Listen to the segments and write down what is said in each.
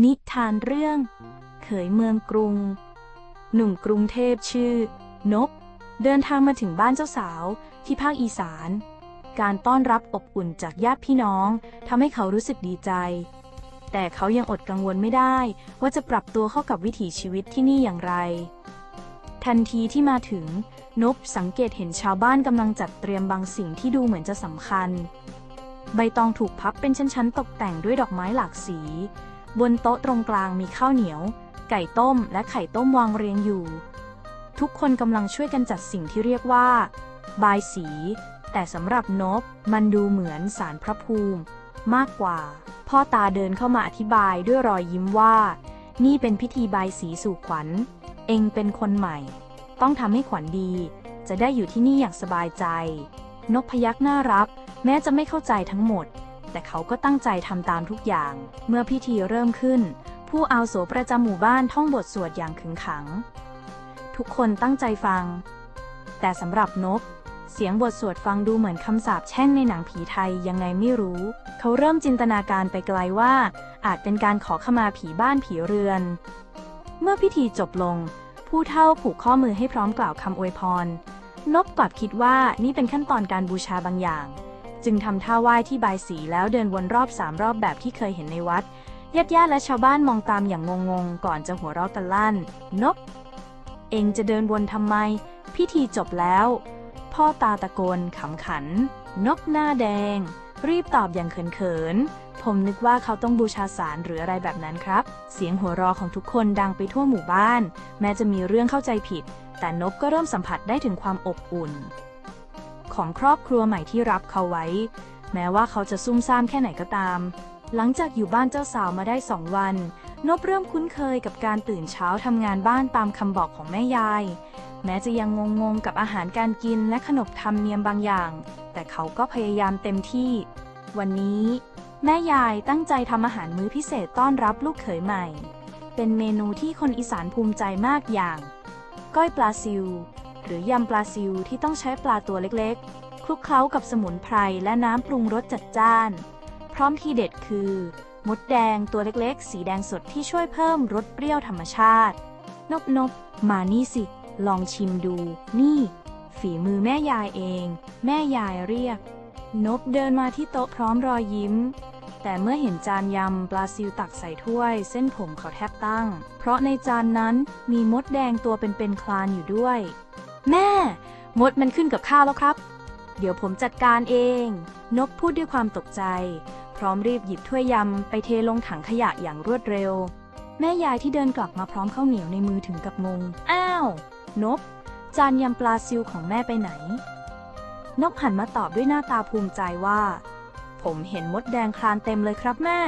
นิทานเรื่อง เขยเมืองกรุง หนุ่มกรุงเทพชื่อ นบ เดินทางมาถึงบ้านเจ้าสาวที่ภาคอีสาน การต้อนรับอบอุ่นจากญาติพี่น้องทำให้เขารู้สึกดีใจ แต่เขายังอดกังวลไม่ได้ ว่าจะปรับตัวเข้ากับวิถีชีวิตที่นี่อย่างไร ทันทีที่มาถึง นบสังเกตเห็นชาวบ้านกำลังจัดเตรียมบางสิ่งที่ดูเหมือนจะสำคัญ ใบตองถูกพับเป็นชั้นๆตกแต่งด้วยดอกไม้หลากสี บนโต๊ะตรงกลางมีข้าวเหนียว ไก่ต้มและไข่ต้มวางเรียงอยู่ ทุกคนกำลังช่วยกันจัดสิ่งที่เรียกว่า บายสี แต่สำหรับนบมันดูเหมือนสารพระภูมิ มากกว่า พ่อตาเดินเข้ามาอธิบายด้วยรอยยิ้มว่า นี่เป็นพิธีบายสีสู่ขวัญ เองเป็นคนใหม่ ต้องทำให้ขวัญดี จะได้อยู่ที่นี่อย่างสบายใจนกพยักหน้ารับ แม้จะไม่เข้าใจทั้งหมด แต่เขาก็ตั้งใจทำตามทุกอย่าง เมื่อพิธีเริ่มขึ้น ผู้อาวุโสประจำหมู่บ้านท่องบทสวดอย่างขึงขัง ทุกคนตั้งใจฟัง แต่สำหรับนกเสียงบทสวดฟังดูเหมือนคำสาปแช่งในหนังผีไทยยังไงไม่รู้ เขาเริ่มจินตนาการไปไกลว่า อาจเป็นการขอขมาผีบ้านผีเรือน เมื่อพิธีจบลง ผู้เฒ่าผูกข้อมือให้พร้อมกล่าวคำอวยพรนบกลับคิดว่านี่เป็นขั้นตอนการบูชาบางอย่าง จึงทำท่าไหว้ที่บายสีแล้วเดินวนรอบสามรอบแบบที่เคยเห็นในวัดญาติญาติและชาวบ้านมองตามอย่างงงๆ ก่อนจะหัวเราะกันลั่นนบเองจะเดินวนทำไม พิธีจบแล้ว พ่อตาตะโกนขำขัน นกหน้าแดง รีบตอบอย่างเขินๆ ผมนึกว่าเขาต้องบูชาสารหรืออะไรแบบนั้นครับ เสียงหัวเราะของทุกคนดังไปทั่วหมู่บ้าน แม้จะมีเรื่องเข้าใจผิด แต่นบก็เริ่มสัมผัสได้ถึงความอบอุ่น ของครอบครัวใหม่ที่รับเขาไว้ แม้ว่าเขาจะซุ่มซ่ามแค่ไหนก็ตาม หลังจากอยู่บ้านเจ้าสาวมาได้สองวัน นบเริ่มคุ้นเคยกับการตื่นเช้าทำงานบ้านตามคำบอกของแม่ยาย แม้จะยังงงๆกับอาหารการกินและขนบธรรมเนียมบางอย่าง แต่เขาก็พยายามเต็มที่ วันนี้ แม่ยายตั้งใจทำอาหารมื้อพิเศษต้อนรับลูกเขยใหม่ เป็นเมนูที่คนอีสานภูมิใจมากอย่าง ก้อยปลาซิว หรือยำปลาซิวที่ต้องใช้ปลาตัวเล็กๆ คลุกเคล้ากับสมุนไพรและน้ำปรุงรสจัดจ้าน พร้อมทีเด็ดคือ มดแดงตัวเล็กๆ สีแดงสดที่ช่วยเพิ่มรสเปรี้ยวธรรมชาติ นบนบมานี่สิ ลองชิมดู นี่ ฝีมือแม่ยายเอง แม่ยายเรียก นบเดินมาที่โต๊ะพร้อมรอยยิ้มแต่เมื่อเห็นจานยำปลาซิวตักใส่ถ้วย เส้นผมเขาแทบตั้ง เพราะในจานนั้นมีมดแดงตัวเป็นๆคลานอยู่ด้วย แม่ มดมันขึ้นกับข้าแล้วครับ เดี๋ยวผมจัดการเองนบพูดด้วยความตกใจ พร้อมรีบหยิบถ้วยยำไปเทลงถังขยะอย่างรวดเร็ว แม่ยายที่เดินกลับมาพร้อมข้าวเหนียวในมือถึงกับงง อ้าวนบจานยำปลาซิวของแม่ไปไหนนบหันมาตอบด้วยหน้าตาภูมิใจว่า ผมเห็นมดแดงคลานเต็มเลยครับแม่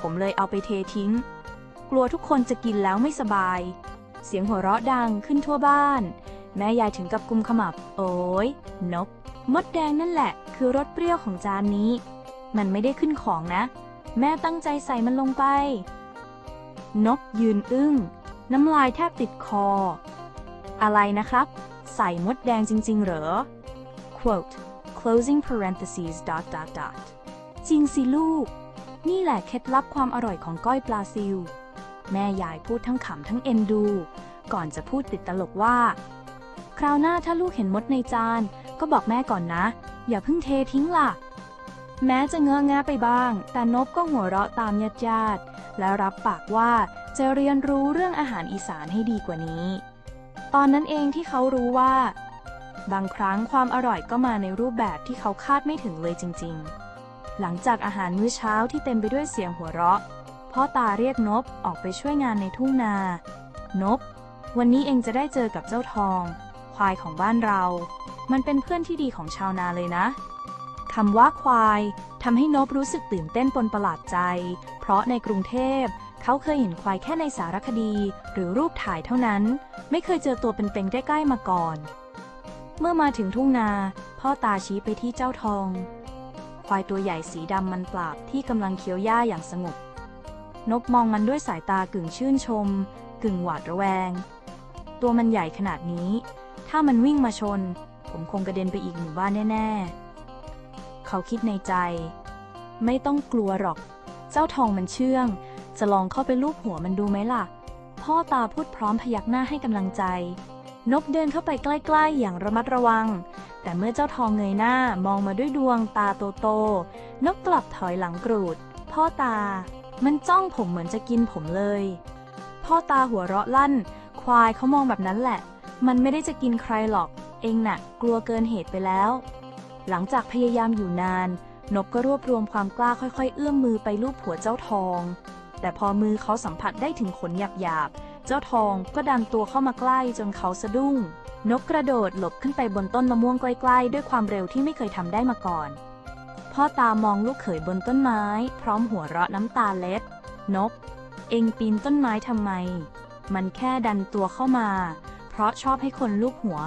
ผมเลยเอาไปเททิ้ง กลัวทุกคนจะกินแล้วไม่สบาย เสียงหัวเราะดังขึ้นทั่วบ้าน แม่ยายถึงกับกุมขมับ โอ้ยนบ มดแดงนั่นแหละ คือรสเปรี้ยวของจานนี้ มันไม่ได้ขึ้นของนะ แม่ตั้งใจใส่มันลงไปนกยืนอึ้ง น้ำลายแทบติดคอ อะไรนะครับ ใส่มดแดงจริง ๆ เหรอ quote closing parentheses dot dot dot จริงสิลูก นี่แหละเคล็ดลับความอร่อยของก้อยปลาซิว แม่ยายพูดทั้งขำทั้งเอ็นดู ก่อนจะพูดติดตลกว่า คราวหน้าถ้าลูกเห็นมดในจาน ก็บอกแม่ก่อนนะ อย่าเพิ่งเททิ้งล่ะ แม้จะเงอะงะไปบ้าง แต่นบก็หัวเราะตามญาติญาติและรับปากว่าจะเรียนรู้เรื่องอาหารอีสานให้ดีกว่านี้ ตอนนั้นเองที่เขารู้ว่า บางครั้งความอร่อยก็มาในรูปแบบที่เขาคาดไม่ถึงเลยจริง ๆ หลังจากอาหารมื้อเช้าที่เต็มไปด้วยเสียงหัวเราะ พ่อตาเรียกนบออกไปช่วยงานในทุ่งนา นบ วันนี้เองจะได้เจอกับเจ้าทอง ควายของบ้านเรา มันเป็นเพื่อนที่ดีของชาวนาเลยนะคำว่าควายทำให้นบรู้สึกตื่นเต้นปนประหลาดใจ เพราะในกรุงเทพ เขาเคยเห็นควายแค่ในสารคดี หรือรูปถ่ายเท่านั้น ไม่เคยเจอตัวเป็นๆใกล้ๆมาก่อน เมื่อมาถึงทุ่งนา พ่อตาชี้ไปที่เจ้าทอง ควายตัวใหญ่สีดำมันปราบที่กำลังเคี้ยวหญ้าอย่างสงบ นบมองมันด้วยสายตากึ่งชื่นชม กึ่งหวาดระแวง ตัวมันใหญ่ขนาดนี้ ถ้ามันวิ่งมาชน ผมคงกระเด็นไปอีกหมู่บ้านแน่ ๆ เขาคิดในใจ ไม่ต้องกลัวหรอก เจ้าทองมันเชื่อง จะลองเข้าไปลูบหัวมันดูไหมล่ะ พ่อตาพูดพร้อมพยักหน้าให้กำลังใจนกเดินเข้าไปใกล้ๆ อย่างระมัดระวัง แต่เมื่อเจ้าทองเงยหน้ามองมาด้วยดวงตาโตๆนกกลับถอยหลังกรูด พ่อตา มันจ้องผมเหมือนจะกินผมเลย พ่อตาหัวเราะลั่น ควายเขามองแบบนั้นแหละ มันไม่ได้จะกินใครหรอก เองน่ะ กลัวเกินเหตุไปแล้ว หลังจากพยายามอยู่นานนกก็รวบรวมความกล้าค่อยๆ เอื้อมมือไปลูบหัวเจ้าทอง แต่พอมือเขาสัมผัสได้ถึงขนหยาบๆ เจ้าทองก็ดันตัวเข้ามาใกล้จนเขาสะดุ้ง นกกระโดดหลบขึ้นไปบนต้นมะม่วงใกล้ๆ ด้วยความเร็วที่ไม่เคยทำได้มาก่อน พ่อตามองลูกเขยบนต้นไม้ พร้อมหัวเราะน้ำตาเล็ด นก เองปีนต้นไม้ทำไม มันแค่ดันตัวเข้ามา เพราะชอบให้คนลูกหัว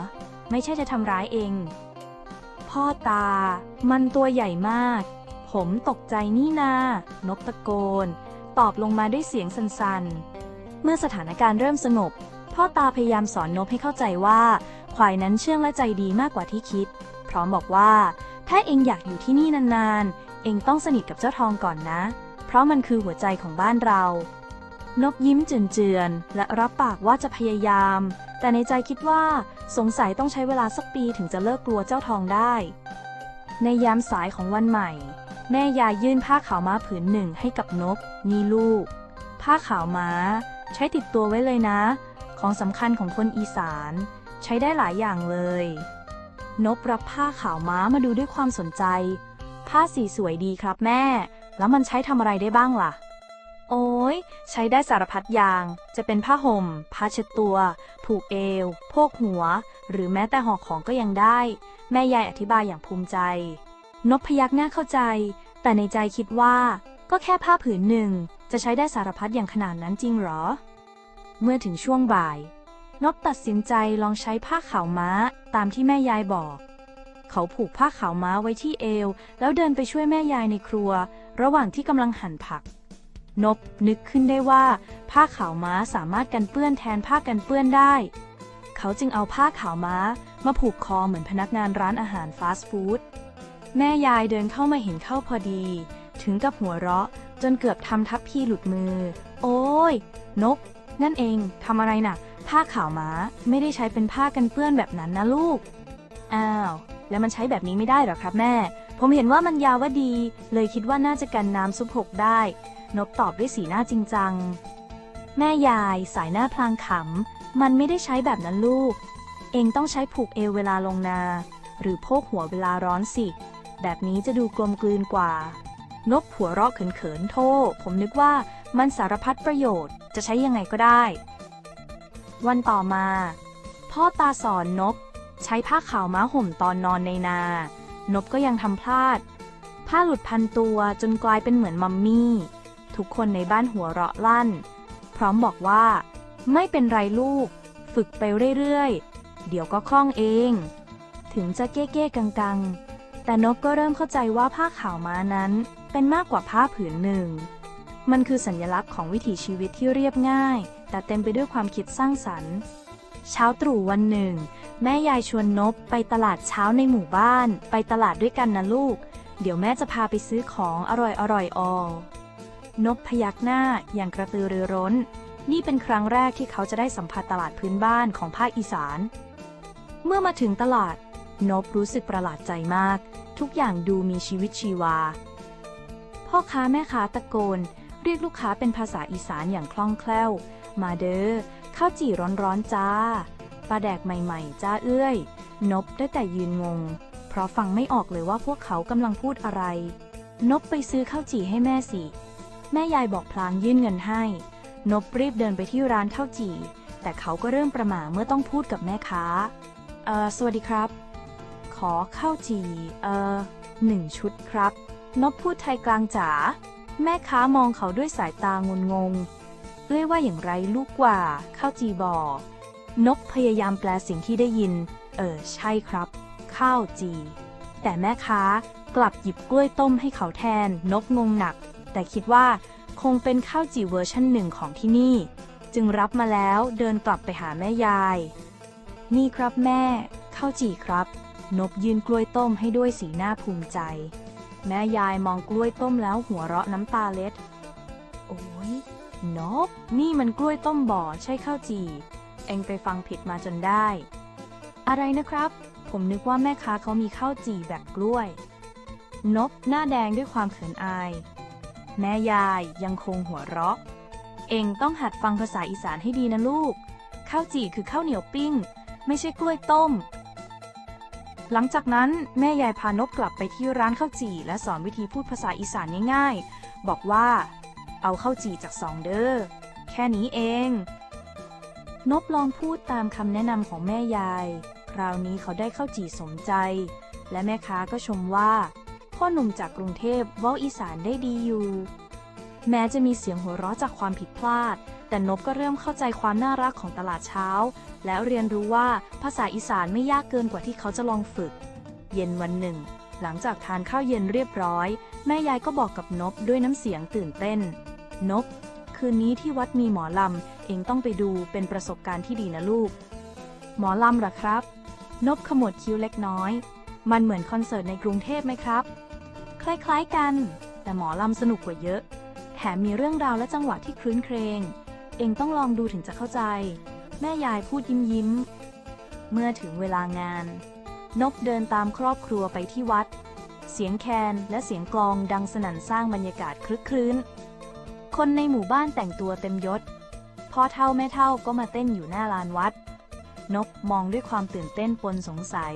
ไม่ใช่จะทำร้ายเอง พ่อตา มันตัวใหญ่มาก ผมตกใจนี่นา นกตะโกน ตอบลงมาด้วยเสียงสันๆ เมื่อสถานการณ์เริ่มสงบ พ่อตาพยายามสอนนกให้เข้าใจว่า ควายนั้นเชื่องและใจดีมากกว่าที่คิด พร้อมบอกว่า ถ้าเองอยากอยู่ที่นี่นานๆ เองต้องสนิทกับเจ้าทองก่อนนะ เพราะมันคือหัวใจของบ้านเรา นกยิ้มเจือนๆ และรับปากว่าจะพยายาม แต่ในใจคิดว่าสงสัยต้องใช้เวลาสักปีถึงจะเลิกกลัวเจ้าทองได้ ในยามสายของวันใหม่ แม่ยายยื่นผ้าขาวม้าผืนหนึ่งให้กับนก นี่ลูก ผ้าขาวม้า ใช้ติดตัวไว้เลยนะ ของสำคัญของคนอีสาน ใช้ได้หลายอย่างเลย นกรับผ้าขาวม้ามาดูด้วยความสนใจ ผ้าสีสวยดีครับแม่ แล้วมันใช้ทำอะไรได้บ้างล่ะ โอ้ย ใช้ได้สารพัดอย่าง จะเป็นผ้าห่ม ผ้าเช็ดตัว ผูกเอว โพกหัว หรือแม้แต่ห่อของก็ยังได้ แม่ยายอธิบายอย่างภูมิใจนกพยักหน้าเข้าใจ แต่ในใจคิดว่า ก็แค่ผ้าผืนหนึ่ง จะใช้ได้สารพัดอย่างขนาดนั้นจริงหรอ เมื่อถึงช่วงบ่ายนกตัดสินใจลองใช้ผ้าขาวม้าตามที่แม่ยายบอก เขาผูกผ้าขาวม้าไว้ที่เอว แล้วเดินไปช่วยแม่ยายในครัว ระหว่างที่กำลังหั่นผัก นบนึกขึ้นได้ว่า ผ้าขาวม้าสามารถกันเปื้อนแทนผ้ากันเปื้อนได้ เขาจึงเอาผ้าขาวม้ามาผูกคอเหมือนพนักงานร้านอาหารฟาสต์ฟู้ดแม่ยายเดินเข้ามาเห็นเข้าพอดี ถึงกับหัวเราะจนเกือบทำทับพี่หลุดมือ โอ้ย นก นั่นเองทำอะไรน่ะ ผ้าขาวม้าไม่ได้ใช้เป็นผ้ากันเปื้อนแบบนั้นนะลูก อ้าว แล้วมันใช้แบบนี้ไม่ได้หรอครับแม่ ผมเห็นว่ามันยาวว่าดี เลยคิดว่าน่าจะกันน้ำซุปหกได้ นบตอบด้วยสีหน้าจริงจัง แม่ยายสายหน้าพลางขำ มันไม่ได้ใช้แบบนั้นลูก เองต้องใช้ผูกเอวเวลาลงนา หรือโพกหัวเวลาร้อนสิ แบบนี้จะดูกลมกลืนกว่า นบหัวเราะเขินๆโทษผมนึกว่ามันสารพัดประโยชน์จะใช้ยังไงก็ได้ วันต่อมา พ่อตาสอนนบใช้ผ้าขาวม้าห่มตอนนอนในนา นบก็ยังทำพลาด ผ้าหลุดพันตัวจนกลายเป็นเหมือนมัมมี่ ทุกคนในบ้านหัวเราะลั่น พร้อมบอกว่า ไม่เป็นไรลูก ฝึกไปเรื่อยๆ เดี๋ยวก็คล่องเอง ถึงจะเก้ๆกังๆ แต่นกก็เริ่มเข้าใจว่าผ้าขาวม้านั้นเป็นมากกว่าผ้าผืนหนึ่ง มันคือสัญลักษณ์ของวิถีชีวิตที่เรียบง่าย แต่เต็มไปด้วยความคิดสร้างสรรค์ เช้าตรู่วันหนึ่ง แม่ยายชวนนบไปตลาดเช้าในหมู่บ้าน ไปตลาดด้วยกันนะลูก เดี๋ยวแม่จะพาไปซื้อของอร่อยอร่อยออนบพยักหน้าอย่างกระตือรือร้น นี่เป็นครั้งแรกที่เขาจะได้สัมผัสตลาดพื้นบ้านของภาคอีสาน เมื่อมาถึงตลาด นบรู้สึกประหลาดใจมาก ทุกอย่างดูมีชีวิตชีวา พ่อค้าแม่ค้าตะโกน เรียกลูกค้าเป็นภาษาอีสานอย่างคล่องแคล่ว มาเด้อ ข้าวจี่ร้อนๆจ้าปลาแดกใหม่ๆ จ้าเอื้อยนบได้แต่ยืนงง เพราะฟังไม่ออกเลยว่าพวกเขากำลังพูดอะไร นบไปซื้อข้าวจี่ให้แม่สิ แม่ยายบอกพลางยื่นเงินให้ นบรีบเดินไปที่ร้านข้าวจี่ แต่เขาก็เริ่มประหม่าเมื่อต้องพูดกับแม่ค้า เอ่อสวัสดีครับ ขอข้าวจี่ เอ่อหนึ่งชุดครับ นบพูดไทยกลางจ๋า แม่ค้ามองเขาด้วยสายตางุนงง เอ้ยว่าอย่างไรลูกกว่า ข้าวจีบอกนกพยายามแปลสิ่งที่ได้ยิน เออ ใช่ครับ ข้าวจี แต่แม่ค้ากลับหยิบกล้วยต้มให้เขาแทน นกงงหนัก แต่คิดว่าคงเป็นข้าวจีเวอร์ชันหนึ่งของที่นี่ จึงรับมาแล้วเดินกลับไปหาแม่ยาย นี่ครับแม่ ข้าวจีครับนบยืนกล้วยต้มให้ด้วยสีหน้าภูมิใจ แม่ยายมองกล้วยต้มแล้วหัวเราะน้ำตาเล็ด โอ้ย นบนี่มันกล้วยต้มบ่อใช่ข้าวจี เองไปฟังผิดมาจนได้ อะไรนะครับ ผมนึกว่าแม่ค้าเขามีข้าวจีแบบกล้วยนบหน้าแดงด้วยความเขินอาย แม่ยายยังคงหัวเราะ เองต้องหัดฟังภาษาอีสานให้ดีนะลูก ข้าวจีคือข้าวเหนียวปิ้ง ไม่ใช่กล้วยต้ม หลังจากนั้นแม่ยายพานบกลับไปที่ร้านข้าวจีและสอนวิธีพูดภาษาอีสานง่ายๆ บอกว่า เอาข้าวจีจากสองเด้อ แค่นี้เอง นบลองพูดตามคำแนะนำของแม่ยาย คราวนี้เขาได้ข้าวจีสมใจ และแม่ค้าก็ชมว่า พ่อหนุ่มจากกรุงเทพเว้าอีสานได้ดีอยู่ แม้จะมีเสียงหัวเราะจากความผิดพลาด แต่นบก็เริ่มเข้าใจความน่ารักของตลาดเช้า แล้วเรียนรู้ว่าภาษาอีสานไม่ยากเกินกว่าที่เขาจะลองฝึก เย็นวันหนึ่งหลังจากทานข้าวเย็นเรียบร้อย แม่ยายก็บอกกับนบด้วยน้ำเสียงตื่นเต้น นบ คืนนี้ที่วัดมีหมอลำ เองต้องไปดูเป็นประสบการณ์ที่ดีนะลูก หมอลำหรอครับ นบขมวดคิ้วเล็กน้อย มันเหมือนคอนเสิร์ตในกรุงเทพไหมครับ คล้ายๆกัน แต่หมอลำสนุกกว่าเยอะ แถมมีเรื่องราวและจังหวะที่คลื้นเครง เองต้องลองดูถึงจะเข้าใจ แม่ยายพูดยิ้มยิ้ม เมื่อถึงเวลางาน นบเดินตามครอบครัวไปที่วัดเสียงแคนและเสียงกลองดังสนั่นสร้างบรรยากาศคลึกคลื้น คนในหมู่บ้านแต่งตัวเต็มยศพ่อเท่าแม่เท่าก็มาเต้นอยู่หน้าลานวัดนบมองด้วยความตื่นเต้นปนสงสัย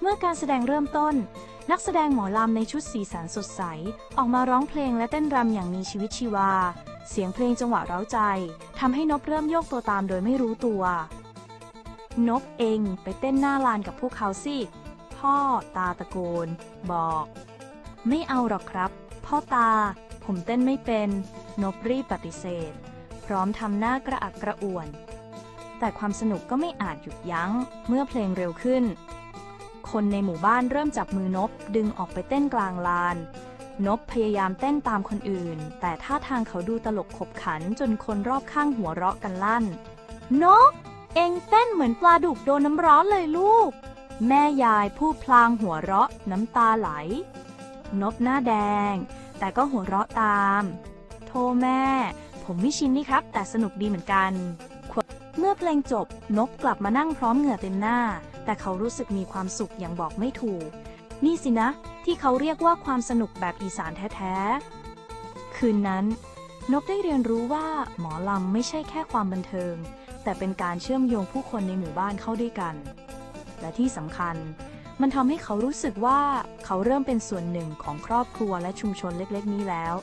เมื่อการแสดงเริ่มต้น นักแสดงหมอลำในชุดสีสันสดใส ออกมาร้องเพลงและเต้นรำอย่างมีชีวิตชีวา เสียงเพลงจังหวะเร้าใจทำให้นบเริ่มโยกตัวตามโดยไม่รู้ตัวนบเองไปเต้นหน้าลานกับพวกเขาสิ พ่อตาตะโกน บอก ไม่เอาหรอกครับ พ่อตา ผมเต้นไม่เป็น นบรีปฏิเสธ พร้อมทำหน้ากระอักกระอ่วน แต่ความสนุกก็ไม่อาจหยุดยั้ง เมื่อเพลงเร็วขึ้น คนในหมู่บ้านเริ่มจับมือนบดึงออกไปเต้นกลางลาน นบพยายามเต้นตามคนอื่น แต่ท่าทางเขาดูตลกขบขันจนคนรอบข้างหัวเราะกันลั่นนกเองเต้นเหมือนปลาดุกโดนน้ำร้อนเลยลูก แม่ยายพูดพลางหัวเราะน้ำตาไหล นบหน้าแดง แต่ก็หัวเราะตาม โทแม่ ผมไม่ชินนี่ครับ แต่สนุกดีเหมือนกัน เมื่อเพลงจบนกกลับมานั่งพร้อมเหงื่อเต็มหน้า แต่เขารู้สึกมีความสุขอย่างบอกไม่ถูก นี่สินะ ที่เขาเรียกว่าความสนุกแบบอีสานแท้ๆ คืนนั้น นกได้เรียนรู้ว่าหมอลำไม่ใช่แค่ความบันเทิง แต่เป็นการเชื่อมโยงผู้คนในหมู่บ้านเข้าด้วยกัน และที่สำคัญ มันทำให้เขารู้สึกว่าเขาเริ่มเป็นส่วนหนึ่งของครอบครัวและชุมชนเล็กๆ นี้แล้ว